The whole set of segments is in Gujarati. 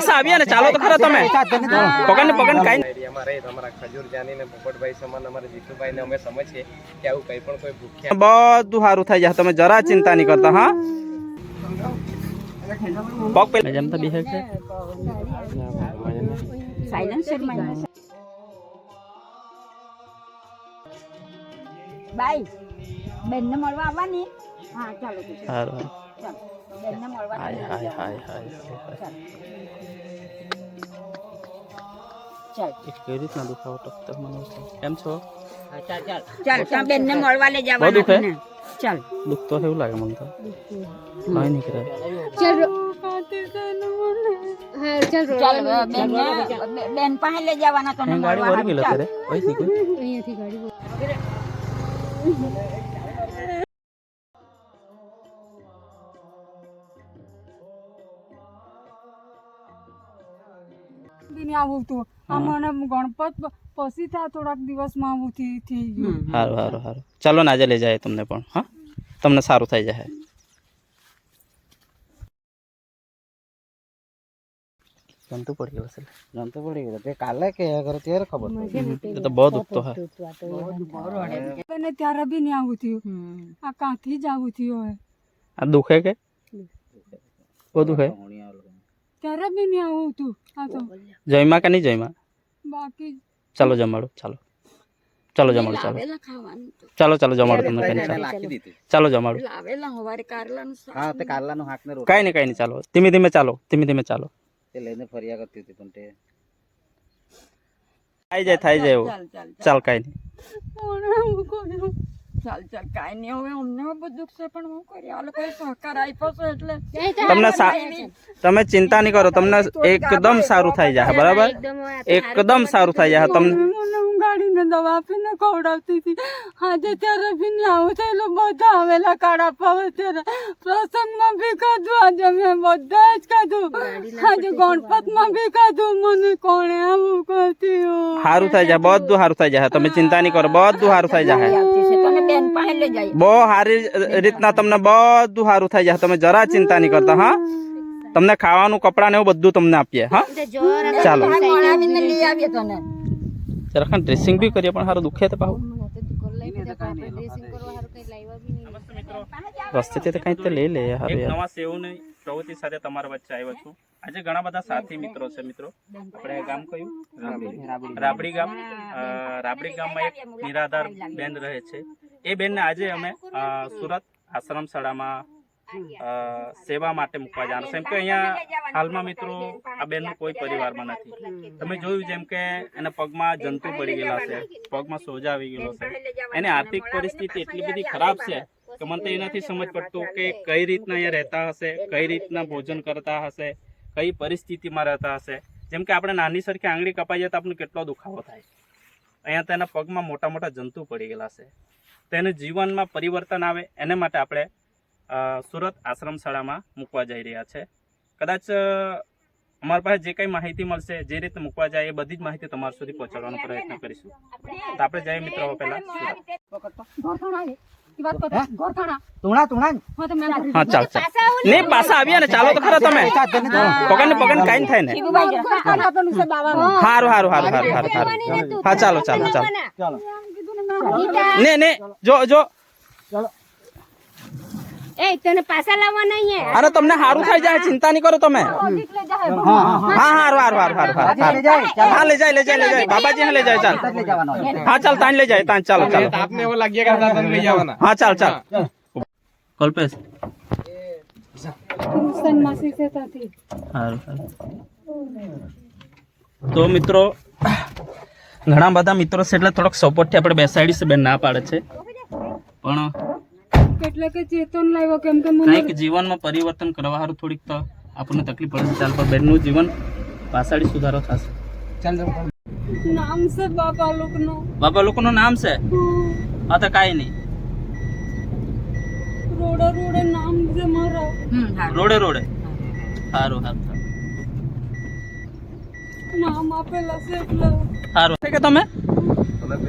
પાછા આવ્યા ને ચાલો તો ખરા તમે. પકડ ને પકડ ને અમારે તમારા ખજૂર જાની ને પોપટભાઈ સમાન અમારા જીતુભાઈ ને અમે સમજીએ કે આવું કંઈ પણ કોઈ ભૂખ્યા બધું સારું થઈ જાય. તમે જરા ચિંતા નહીં કરતા હા? પગ પેલા જમતા બેસે છે? બાઈ બેનને મળવા આવવાની. હા ચાલો. સારું ચાલો. હાય હાય હાય હાય કેવી રીતના દુખાવો ટકતો મને કેમ છો? ચાલ ચાલ. બેનને મળવા લઈ તને. ચાલ. દુઃખ તો એવું લાગે મને તો. કઈ નીકળે. ચાલ બેન પાસે લઈ જવાના તને ગાડી વળી ગયેલો ત્યારે બી આવું હતું આ મને ગણપત પછી થયા થોડાક દિવસમાં આવું થઈ થઈ ગયું સારું સારું સારું ચાલો ને આજે લઈ જાય તમને પણ હા? તમને સારું થઈ જાય. જંતુ પડી ગયો છે જંતુ પડી ગયો. તે કાલે કે અગર ત્યારે ખબર એ તો બહુ દુખતો હે. અને ત્યારે બી નહીં આવું થયું. હમ. આ કાંથી જ આવું થયું હવે. આ દુખે કે? બહુ દુખે? ત્યારે બી નહીં આવું હતું. આ તો. જમ્યા કે નહીં જમ્યા? બાકી ચાલો જમાડો ચાલો. ચાલો જમાડો ચાલો. ચાલો ચાલો જમાડો તમને કઈ દીધી. ચાલો જમાડો. લાવેલા હવારે કારલાનું. હા તે કારલાનું હાક ને કઈ નહીં કઈ નહીં ચાલો. ધીમે ધીમે ચાલો ધીમે ધીમે ચાલો. તે લઈને ફર્યા કરતી હતી પણ તે. થઈ જાય થઈ જાય એવું. ચાલ ચાલ ચાલ. કઈ નહીં? ચાલ ચાલ કાંઈ નહીં. હવે અમને બધું દુઃખ છે પણ હું કરી? આ લોકોએ સહકાર આપ્યો છે એટલે તમને સા- તમે ચિંતા નહીં કરો તમને એકદમ સારું થઈ જાય બરાબર? એકદમ સારું થઈ જાય તમને મને હું ગાડીને દવા આપીને ખવડાવતી હતી. આજે ત્યારે બી નહીં આવું થયેલું બધા આવેલા કાળા પાવે ત્યારે. પ્રસંગમાં બી ખાધું આજે મેં બધા જ ખાધું. આજે ગણપતમાં બી ખાધું મને કોણે આવું કર્યું સારું થઈ જાય બધું સારું થઈ જાય તમે ચિંતા નહીં કરો બધું સારું થઈ જાય પાસે લઈ જાય. બહુ સારી રીતના તમને બધું સારું થઈ જાય. તમે જરા ચિંતા નહીં કરતા હા? તમને ખાવાનું કપડાં ને એવું બધું તમને આપીએ હા? ચાલો. જરા ડ્રેસિંગ બી કરીએ પણ સારું દુખે તો પાહુ. રસ્તેથી તો કંઈ તો લઈ લે યાર. નવા સેવની પ્રવૃત્તિ સાથે તમારા વચ્ચે આવ્યો છું. આજે ઘણા બધા સાથી મિત્રો છે મિત્રો. આપણે ગામ કયું રાબડી. ગામ. રાબડી ગામમાં એક નિરાધાર બેન રહે છે. એ બેનને આજે અમે સુરત આશ્રમ શાળામાં સેવા માટે મૂકવા જવાનું છે. એમ કે અહીંયા હાલમાં મિત્રો, આ બેનનો કોઈ પરિવારમાં નથી. તમે જોયું જેમ કે એના પગમાં જંતુ પડી ગયેલા છે, પગમાં સોજા આવી ગયેલો છે. એની આર્થિક પરિસ્થિતિ એટલી બધી ખરાબ છે કે મને તો એ નથી સમજ પડતું કે કઈ રીતના અહીંયા રહેતા હશે, કઈ રીતના ભોજન કરતા હશે, કઈ પરિસ્થિતિમાં રહેતા હશે. જેમ કે આપણે નાની સરખી આંગળી કપાઈ જાય તો આપણને કેટલો દુખાવો થાય. અહીંયા તેના પગમાં મોટા મોટા જંતુ પડી ગયેલા છે. તેને જીવનમાં પરિવર્તન આવે એને માટે આપણે સુરત આશ્રમ શાળામાં મૂકવા જઈ રહ્યા છે. કદાચ અમારી પાસે જે કંઈ માહિતી મળશે જે રીતે મૂકવા જાય એ બધી જ માહિતી તમારા સુધી પહોંચાડવાનો પ્રયત્ન કરીશું. તો આપણે જઈએ મિત્રો પહેલાં ચાલ ચાલ. નહીં પાછા આવ્યા ને ચાલો તો ખરા તમે. પકડ ને કાંઈ થાય ને સારું સારું સારું સારું સારું સારું. હા ચાલો ચાલો. ચાલો. ને ને જો જો. એ તને પાછા લાવવાના અહીંયા? અરે તમને સારું થઈ જાય ચિંતા નહીં કરો તમે. હા હા હારું હારું હારું હારું. હા લઈ જાય લઈ જાય લઈ જાય બાબાજી ને લઈ જાય ચાલ. હા ચાલ તાન લઈ જાય તાન ચાલો ચાલો. આપને એવો લાગ્યા કરતા તને લઈ જવાના હા ચાલ ચાલ. કલ્પેશ. તો મિત્રો ઘણા બધા મિત્રો છે એટલે થોડોક સપોર્ટથી આપણે બેસાડી છે બેન ના પાડે છે. પણ એટલે કે ચેતન લાવ્યો કેમ કે મને કંઈક જીવનમાં પરિવર્તન કરવા હારું થોડીક તો આપણને તકલીફ પડે છે. ચાલ પણ બેનનું જીવન પાછાડી સુધારો થશે. નામ છે બાબા લોકનું. બાબા લોકોનું નામ છે? હા તો કાંઈ નહીં. રોડે રોડે નામ છે મારા. હમ રોડે રોડે. સારું સારું. નામ આપેલા છે એટલે. સારું છે કે તમે?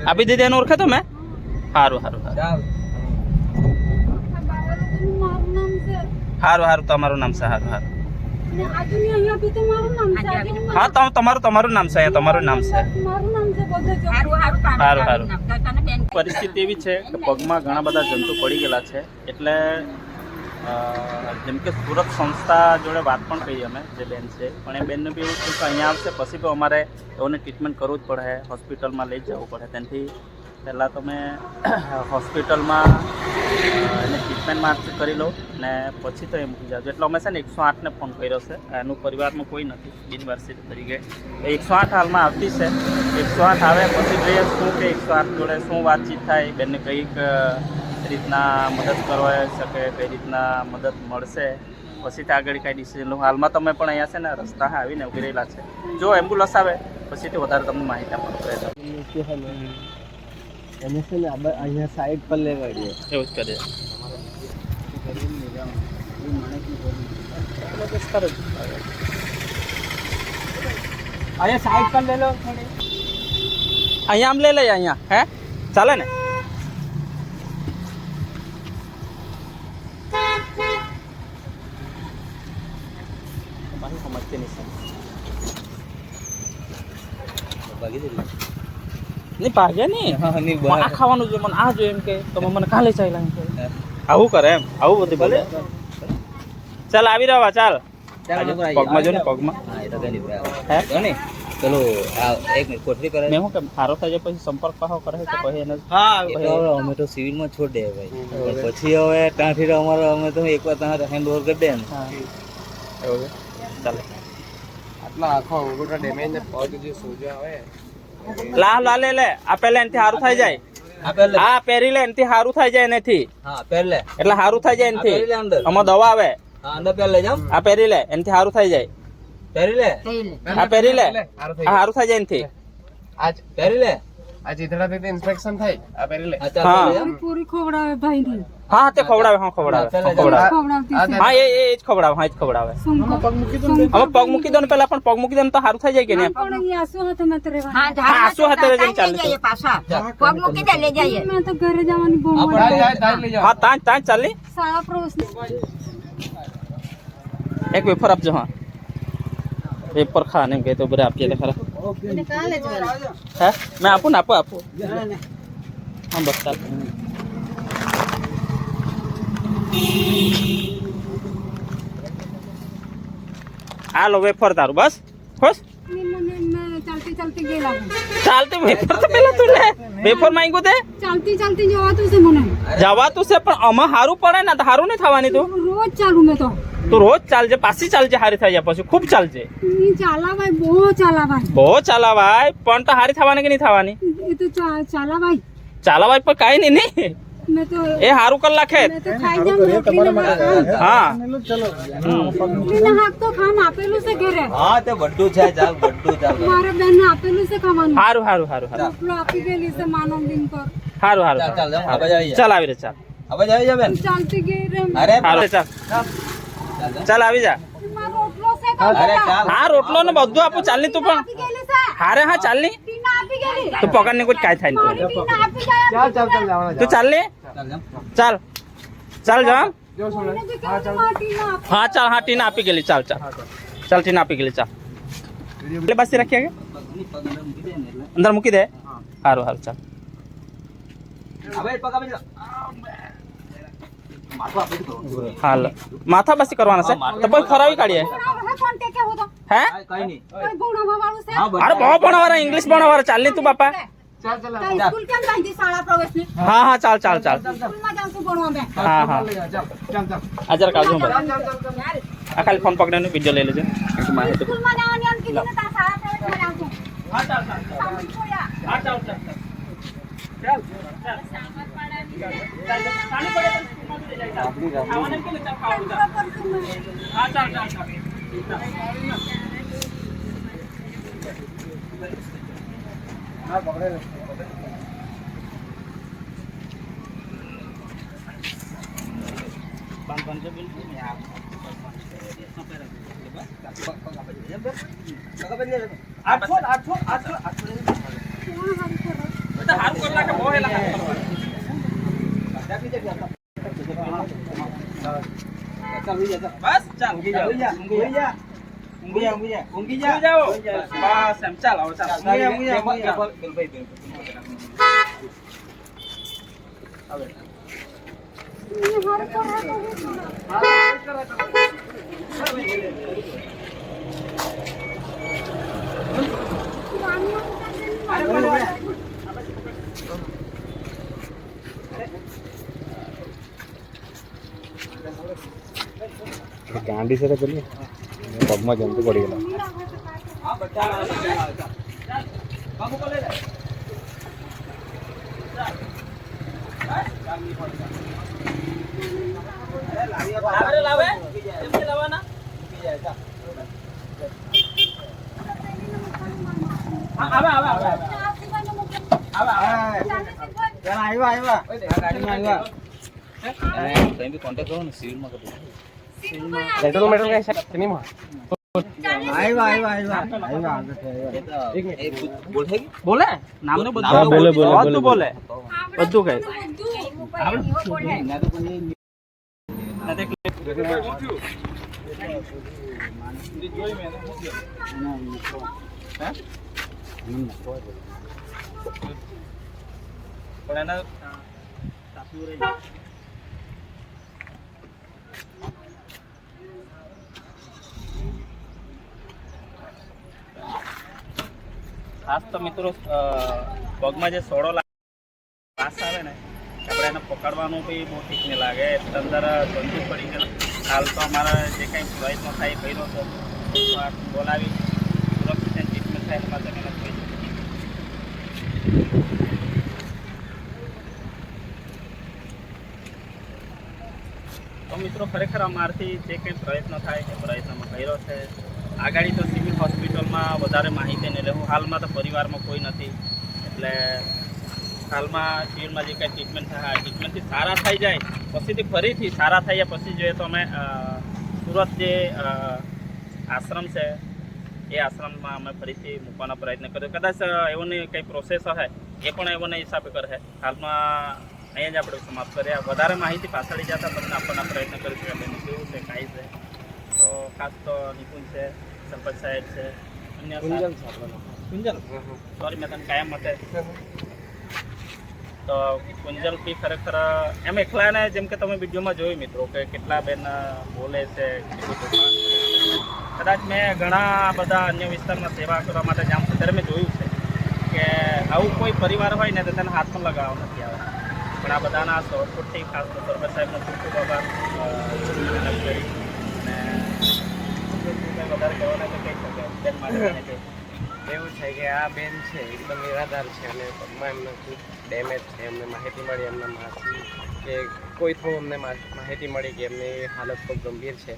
આપી દીધી એને ઓળખે તમે? સારું સારું સારું સારું સારું તમારું નામ છે સારું સારું હા તો તમારું તમારું નામ છે અહીંયા તમારું નામ છે. મારું નામ છે બધે જો. સારું સારું પરિસ્થિતિ એવી છે કે પગમાં ઘણા બધા જંતુ પડી ગયેલા છે એટલે જેમ કે સુરત સંસ્થા જોડે વાત પણ કરી અમે, જે બેન છે. પણ એ બેનનું બી એવું છે કે અહીંયા આવશે, પછી તો અમારે એઓને ટ્રીટમેન્ટ કરવું જ પડે હોસ્પિટલમાં લઈ જવું પડે. તેનાથી પહેલાં તમે હોસ્પિટલમાં એને ટ્રીટમેન્ટ કરી લો ને પછી તો એમ જાજો એટલે અમે છે ને એકસો આઠને ફોન કર્યો છે, એનું પરિવારમાં કોઈ નથી. બિનવારસી તરીકે. એકસો આઠ હાલમાં આવતી છે. એકસો આઠ આવે, પછી જોઈએ શું કે એકસો આઠ જોડે શું વાતચીત થાય. બેનને કંઈક રીતના મદદ કરવા શકે કઈ રીતના મદદ મળશે પછી ત્યાં આગળ કાંઈ ડિસિઝન લો હાલમાં તમે પણ અહીંયા છે ને રસ્તા આવીને ઊભી રહેલા છે. જો એમ્બ્યુલન્સ આવે પછીથી વધારે તમને માહિતી આપવાનો પ્રયત્ન એને છે ને અહીંયા સાઈડ પર લેવાડીએ એવું જ કરીએ. અહીંયા સાઈડ પર લઈ લો અહીંયા આમ લઈ લઈએ અહીંયા. હે? ચાલે ને મારી સમજતી નહીં નહીં ભાગે નહીં. આ ખાવાનું જોઈએ મને આ જોઈએ એમ કે તમે મને કાલે ચાલ્યા એમ કે આવું કરે એમ. આવું બધું ભલે. ચાલ આવી રહ્યા ચાલ. પગમાં જો ને પગમાં. હે ચલો આ એક મિનિટ કોઠરી કરે. મેં શું કેમ સારો થાય પછી સંપર્ક પાછો કરે તો પછી એને અમે તો સિવિલમાં છોડ દે ભાઈ પછી હવે ત્યાંથી તો અમારે અમે તો એકવાર તમારે હેન્ડ ઓવર કરી દે ને હા. એવું ચાલે. આટલા આખો અંગૂઠો ડેમેજ ને પગ જે સોજો આવે. લા લા લે લે. આ પહેલા એનાથી સારું થઈ જાય. આ પહેરી લે એનાથી સારું થઈ જાય એનાથી. હા પહેલે એટલે સારું થઈ જાય એનાથી. અંદર. આમાં દવા આવે. હા અંદર જામ આ પહેરી લે એનથી સારું થઈ જાય. પહેરી લે? આ પહેરી લે. સારું થઈ આ સારું થઈ જાય એનાથી. આજ પહેરી લે? આ થાય. આ પહેરી લે. હા હા. પહેરી પૂરી ખવડાવે ભાઈ ની હા તે ખવડાવે હા ખવડાવે હા, હા, ખવડાવે ખવડાવતી આ છે હા એ એ જ ખવડાવે હા એ જ ખવડાવે શું હવે પગ મૂકી દો ને પેલા પણ પગ મૂકી દો ને તો સારું થઈ જાય કે નહીં પણ અહીંયા શું હાથે મેં તો રહેવાનું હા આંસુ હાથે રહીને ચાલે જઈએ પાછા પગ મૂકી દે લઈ જઈએ મેં તો ઘરે જવાની બહુ હા, મજા પણ જાય જાય લઈ જાઓ હા તાંજ તાંજ ચાલી શાળા પ્રવેશ હાલો વેફર તારું બસ? ખુશ ચાલતી ચાલતી ગયેલા ચાલતી વેફર તો પેલા તું લે. વેફર માંગ્યું તે? ચાલતી ચાલતી જવાતું છે મને જવાતું છે પણ આમાં હારું પડે ને તો હારું નહીં થવાની તું. રોજ ચાલુ મેં તો તું રોજ ચાલજે પાછી ચાલજે હારી થઈ જાય પછી ખૂબ ચાલજે. ચાલાવાય બહુ ચાલાવાય બહુ ચાલાવાય પણ તો હારી થવાની કે નહીં થવાની? એ તો ચાલાવાય. ચાલાવાય પણ કાંઈ નહીં નહીં. એ સારું કર લાખે. હા. હમ. રોટલીને શાક તો ખામ આપેલું છે ઘરે. હા તે બડ્ડુ છે જા બડ્ડુ જા મારા બેન ને આપેલું છે ખાવાનું. સારું હારું હારું સારું રોટલો આપી ગયેલી છે માનવ દિન પર. હારું ચાલ ચાલ ચાલ આવી રે ચાલ. હવે આવી જા બેન. ચાલતી ગઈ રે અરે હારું ચાલ. ચાલ. આવી જા. મારો રોટલો છે તો અરે ચાલ. હા રોટલો ને બધું આપું. ચાલની તું પણ. હારે હા ચાલની ટીના આપી ગયેલી તું પકડ ને કોઈ કાંઈ થાય નહીં મારી ટીના આપી જાય ચાલ ચાલ ચાલ જવાના તું ચાલની ચાલ જામ ચાલ ચાલ જા જો સોને એને જે કહેવું છે, મારી ટીના આપી. હા ચાલ હા ટીના આપી ગયેલી ચાલ ચાલ ચાલ ટીના આપી ગયેલી ચાલ એટલે બસ રાખીએ કે પગ અંદર મૂકી દે ને એટલે અંદર મૂકી દે સારું સારું ચાલ આ બાજુ પગ આપી દો માથું આપી દો હાલ માથા બસી કરવાના છે તો પછી ફરાવી કાઢીએ ભણાવે છે કોણ ટેકે હું? અરે બહુ ભણવાના ઇંગ્લિશ ભણવાના ચાલની તું બાપા. હા. હા ચાલ ચાલ ચાલ. હા હા. ચાલ. ચાલ આ ખાલી ફોન પકડીને વીડિયો લઈ લેજો. માહિતી છું. હા ચાલ ચાલ ચાલ હા ચાલ ચાલ ચાલ હા પકડે લે બંધ બંધ જો બિલકુલ નહીં આ આઠસો આઠસો આઠસો આઠસો તો હારું કર નાખે બહુ હેલા બસ ચાલ ઊંઘી જાઓ ઊંઘી જાઓ ઊંઘી જા ઊંઘી જા ઊંઘી જાઓ બસ એમ ચાલો હવે ચાલો ઊંઘી જા ઊંઘી જા બેલભાઈ બેલભાઈ ગાંડી છે પેલી પગમાં જંતુ પડી ગયેલા અને કઈ બી કોન્ટેક્ટ કરો ને સિવિલમાં કરી લેટર મેટર કઈ છે. નહીં મિનિટ એ બોલ બોલે નામનું બધું બોલે, બધું ના પછી પણ એના ખાસ તો મિત્રો પગમાં જે સોડો લાગે, પાસ આવે ને, આપણે એને પકડવાનું બી બહુ ઠીક નહીં લાગે. એટલે અંદર જંતુ પડી ગયેલું હાલ તો અમારા જે કંઈ પ્રયત્નો થાય કર્યો તો બોલાવી સુરક્ષિત ટ્રીટમેન્ટ થાય એમાં તમે મહેનત તો મિત્રો, ખરેખર અમારથી જે કંઈ પ્રયત્ન થાય, એ પ્રયત્નમાં કર્યો છે. આગળ તો સિવિલ હોસ્પિટલમાં વધારે માહિતી નહીં લેવું. હાલમાં તો પરિવારમાં કોઈ નથી. એટલે હાલમાં સિવિલમાં જે કંઈ ટ્રીટમેન્ટ થાય ટ્રીટમેન્ટથી સારા થઈ જાય, પછીથી ફરીથી સારા થઈ જાય પછી જોઈએ તો અમે સુરત જે આશ્રમ છે, એ આશ્રમમાં અમે ફરીથી મૂકવાનો પ્રયત્ન કર્યો. કદાચ એવોની કંઈ પ્રોસેસ હશે, એ પણ એવોને હિસાબે કરે હાલમાં અહીંયા જ આપણે સમાપ્ત કર્યા. વધારે માહિતી પાછળ જતા તમને આપવાના પ્રયત્ન કરીશું. કે કેવું છે, કાંઈ છે? તો ખાસ તો નિપુણ છે. સરપંચ સાહેબ છે અન્ય કુંજલ છે સોરી મેં તને કાયમ માટે. તો કુંજલ બી ખરેખર એમ એકલાને જેમ કે તમે વિડીયોમાં જોયું મિત્રો કે કેટલા બેન બોલે છે. કદાચ મેં ઘણા બધા અન્ય વિસ્તારમાં સેવા કરવા માટે જામ અત્યારે મેં જોયું છે કે આવું કોઈ પરિવાર હોય ને તો તેને હાથ પણ લગાવવા નથી આવે પણ આ બધાના સપોર્ટથી ખાસ તો સરપંચ સાહેબનો ખૂબ ખૂબ આભાર. અને વધારે કહેવાના તો કહી શકે એવું છે કે આ બેન છે, એકદમ નિરાધાર છે અને પગમાં એમને ખૂબ ડેમેજ છે, એમને માહિતી મળી, એમના માસી કે કોઈ થ્રુ અમને માહિતી મળી કે એમની હાલત ખૂબ ગંભીર છે.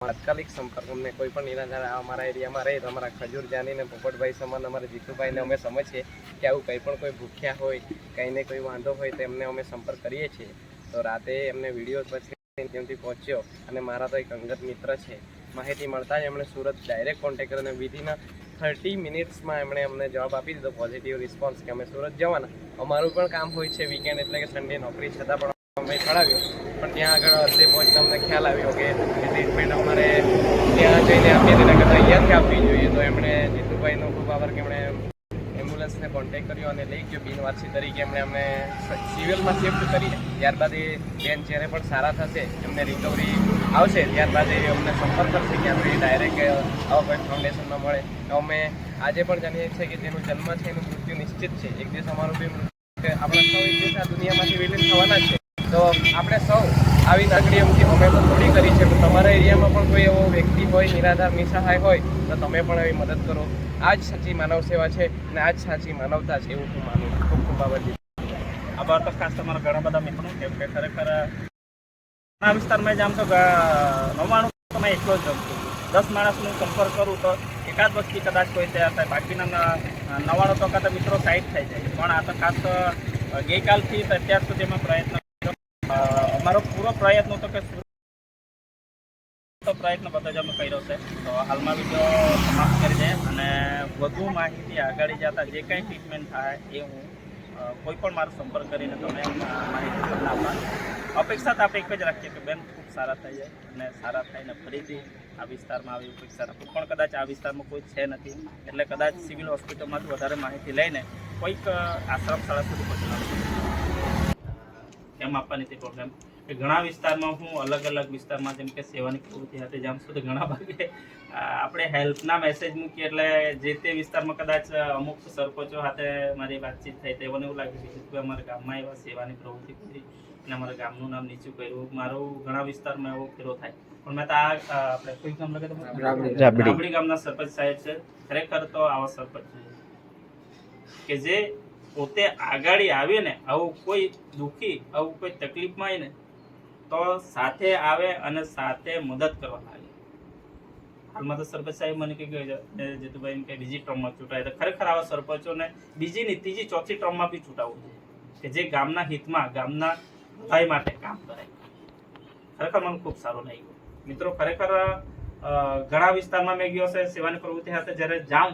તાત્કાલિક સંપર્ક, અમને કોઈ પણ નિરાધાર અમારા એરિયામાં રહે તો અમારા ખજૂર જાની ને પોપટભાઈ સમાન, અમારા જીતુભાઈને અમે સમજીએ કે આવું કંઈ પણ કોઈ ભૂખ્યા હોય, કંઈ ને કોઈ વાંધો હોય તો એમને અમે સંપર્ક કરીએ છીએ. તો રાતે એમને વીડિયો પછી ત્યાંથી પહોંચ્યો અને મારા તો એક અંગત મિત્ર છે. માહિતી મળતા જ એમણે સુરત ડાયરેક્ટ કોન્ટેક્ટ કર્યો અને વિધિના થર્ટી મિનિટ્સમાં એમણે અમને જવાબ આપી દીધો પોઝિટિવ રિસ્પોન્સ કે અમે સુરત જવાના. અમારું પણ કામ હોય છે વીકેન્ડ એટલે કે સન્ડે નોકરી, છતાં પણ અમે કઢાવ્યો પણ ત્યાં આગળ અર્ધે પહોંચ તમને ખ્યાલ આવ્યો કે ટ્રીટમેન્ટ અમારે ત્યાં જઈને આપીએ તેના કરતાં અહીંયાથી આપવી જોઈએ. તો એમણે જીતુભાઈનો ખૂબ આભાર કે એમણે એમ્બ્યુલન્સને કોન્ટેક્ટ કર્યો અને લઈ ગયો બિનવારસી તરીકે એમણે અમને સિવિલમાં શિફ્ટ કરી. ત્યારબાદ એ બેન જ્યારે પણ સારા થશે, એમને રિકવરી આવશે, ત્યારબાદ એ અમને સંપર્ક કરશે કે આપણે ડાયરેક્ટ આવા કોઈ ફાઉન્ડેશનમાં મળે. તો અમે આજે પણ જાણીએ છીએ કે જેનું જન્મ છે, એનું મૃત્યુ નિશ્ચિત છે. એક દિવસ અમારું બી મૃત્યુ આપણા સૌ એક દિવસ આ દુનિયામાંથી વિલીન થવાના છે. તો આપણે સૌ આવી નાગરિકથી અમે પણ થોડી કરી છે. તમારા એરિયામાં પણ કોઈ એવો વ્યક્તિ હોય, નિરાધાર, નિસહાય હોય, તો તમે પણ એવી મદદ કરો. આ જ સાચી માનવ સેવા છે અને આ જ સાચી માનવતા છે એવું હું માનું ખૂબ ખૂબ આભાર. તો ખાસ તમારા ઘણા બધા મિત્રો કેમ કે ખરેખર આ વિસ્તારમાં જામ તો નવાણું તમે એકલો જ જમતો દસ માણસનું સંપર્ક કરું તો એકાદ વસ્તુ કદાચ કોઈ તૈયાર થાય. બાકીના નવાણું ટકા તો મિત્રો સાઈડ થઈ જાય. પણ આ તો ખાસ તો ગઈકાલથી અત્યાર સુધી અમે પ્રયત્ન અમારો પૂરો પ્રયત્ન હતો કે પ્રયત્ન બધો જ અમે કર્યો છે. તો હાલમાં વીડિયો સમાપ્ત કરી દે અને વધુ માહિતી આગળ જતા જે કંઈ ટ્રીટમેન્ટ થાય એ હું કોઈ પણ મારો સંપર્ક કરીને તમે અપેક્ષા તો આપણે એક જ રાખીએ કે બેન ખૂબ સારા થઈ જાય અને સારા થઈને ફરીથી આ વિસ્તારમાં આવી અપેક્ષા રાખું પણ કદાચ આ વિસ્તારમાં કોઈ છે નથી, એટલે કદાચ સિવિલ હોસ્પિટલમાંથી વધારે માહિતી લઈને કોઈક આશ્રમ શાળા સુધી પહોંચવાનું કેમ આપવાની તે પ્રોબ્લેમ કે ઘણા વિસ્તારમાં હું અલગ અલગ વિસ્તારમાં જેમ કે સેવાની પ્રવૃત્તિ સાથે જામ તો ઘણા ભાગે આપણે હેલ્પના મેસેજ મૂકીએ એટલે જે તે વિસ્તારમાં કદાચ અમુક સરપંચો સાથે મારી વાતચીત થઈ તો એવું લાગે કે અમારા ગામમાં એવા સેવાની પ્રવૃત્તિ કરી અને અમારા ગામનું નામ નીચું કર્યું. મારું ઘણા વિસ્તારમાં એવો ફેરો થાય. પણ મેં તો આ આપણે કોઈ ગામ લગે રાબડી. રાબડી. ગામના સરપંચ સાહેબ છે. ખરેખર તો આવા સરપંચ છે. કે જે પોતે આગાડી આવીને આવું કોઈ દુઃખી આવું કોઈ તકલીફમાં આવે ને તો સાથે આવે અને સાથે મદદ કરવા લાગે હાલમાં તો સરપંચ સાહેબ મને કહી ગયો જીતુભાઈ, એમ કે બીજી ટર્મમાં ચૂંટાય. તો ખરેખર આવા સરપંચોને બીજી ની ત્રીજી ચોથી ટર્મમાં બી ચૂંટાવવું જોઈએ કે જે ગામના હિતમાં, ગામના ભલાઈ માટે કામ કરે. ખરેખર મને ખૂબ સારું લાગ્યું. મિત્રો, ખરેખર ઘણા વિસ્તારમાં મેં ગયો છે, સેવાની પ્રવૃત્તિ સાથે જ્યારે જાઉં,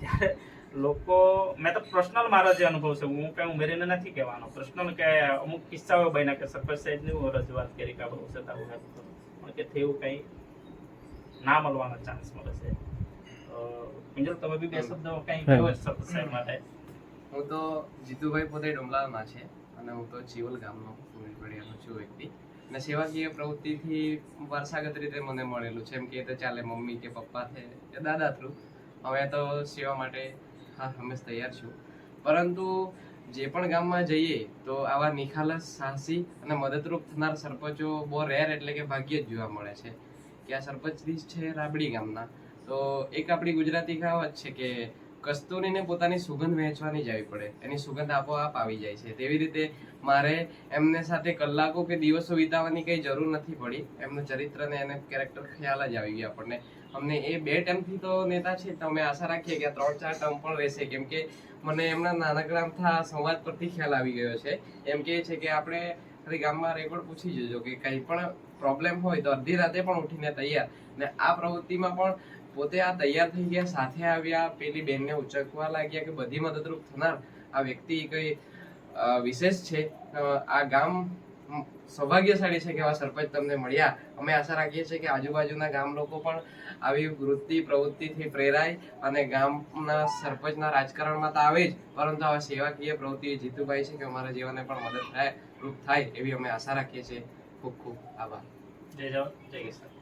ત્યારે લોકો મેં તો પર્સનલ મારા જે અનુભવ છે હું કઈ ઉમેરીને નથી કહેવાનો. પર્સનલ કે અમુક કિસ્સાઓ બન્યા કે સરપંચ સાહેબની હું રજૂઆત કરી કે આપણે હેલ્પ કરો પણ કે થયું કંઈ ના મળવાનો ચાન્સ મળે છે. તો તમે બી બે શબ્દો કંઈ કહો સરપંચ સાહેબ માટે. હું તો જીતુભાઈ પોતે ડુમલાના છે અને હું તો ચીવલ ગામનો ઉમેદવારીનો છું વ્યક્તિ. અને સેવાકીય પ્રવૃત્તિથી વારસાગત રીતે મને મળેલું છે. એમ કે તો ચાલે મમ્મી કે પપ્પા છે કે દાદા થ્રુ. હવે તો સેવા માટે હા હંમેશ તૈયાર છું. પરંતુ જે પણ ગામમાં જઈએ, તો આવા નિખાલસ, સાહસી અને મદદરૂપ થનાર સરપંચો બહુ રેર એટલે કે ભાગ્યે જ જોવા મળે છે. કે આ સરપંચ છે રાબડી ગામના. તો એક આપણી ગુજરાતી કહાવત છે કે કસ્તુરીને પોતાની સુગંધ વહેંચવાની જ આવી પડે. એની સુગંધ આપોઆપ આવી જાય છે. તેવી રીતે મારે એમને સાથે કલાકો કે દિવસો વિતાવવાની કંઈ જરૂર નથી પડી. એમનું ચરિત્રને એને કેરેક્ટર ખ્યાલ જ આવી ગયો આપણને. અમને એ બે ટર્મથી તો નેતા છે તો અમે આશા રાખીએ કે ત્રણ ચાર ટર્મ પણ રહેશે. કેમ કે મને એમના નાનકડામથા સંવાદ પરથી ખ્યાલ આવી ગયો છે. એમ કે છે કે આપણે ખાલી ગામમાં રેકોર્ડ પૂછી જજો કે કંઈ પણ પ્રોબ્લેમ હોય તો અડધી રાતે પણ ઉઠીને તૈયાર. ને આ પ્રવૃત્તિમાં પણ પોતે આ તૈયાર થઈ ગયા, સાથે આવ્યા, પેલી બેનને ઉચકવા લાગ્યા કે બધી મદદરૂપ થનાર આ વ્યક્તિ કઈ વિશેષ છે. આ ગામ સૌભાગ્યશાળી છે કે આવા સરપંચ તમને મળ્યા. અમે આશા રાખીએ છીએ કે આજુબાજુના ગામ લોકો પણ આવી વૃત્તિ, પ્રવૃત્તિથી પ્રેરાય અને ગામના સરપંચના રાજકારણમાં તો આવે જ, પરંતુ આવા સેવાકીય પ્રવૃત્તિ જીતુભાઈ છે કે અમારા જીવનને પણ મદદ થાય રૂપ થાય એવી અમે આશા રાખીએ છીએ. ખૂબ ખૂબ આભાર. જય જવાન. જય કિસાન.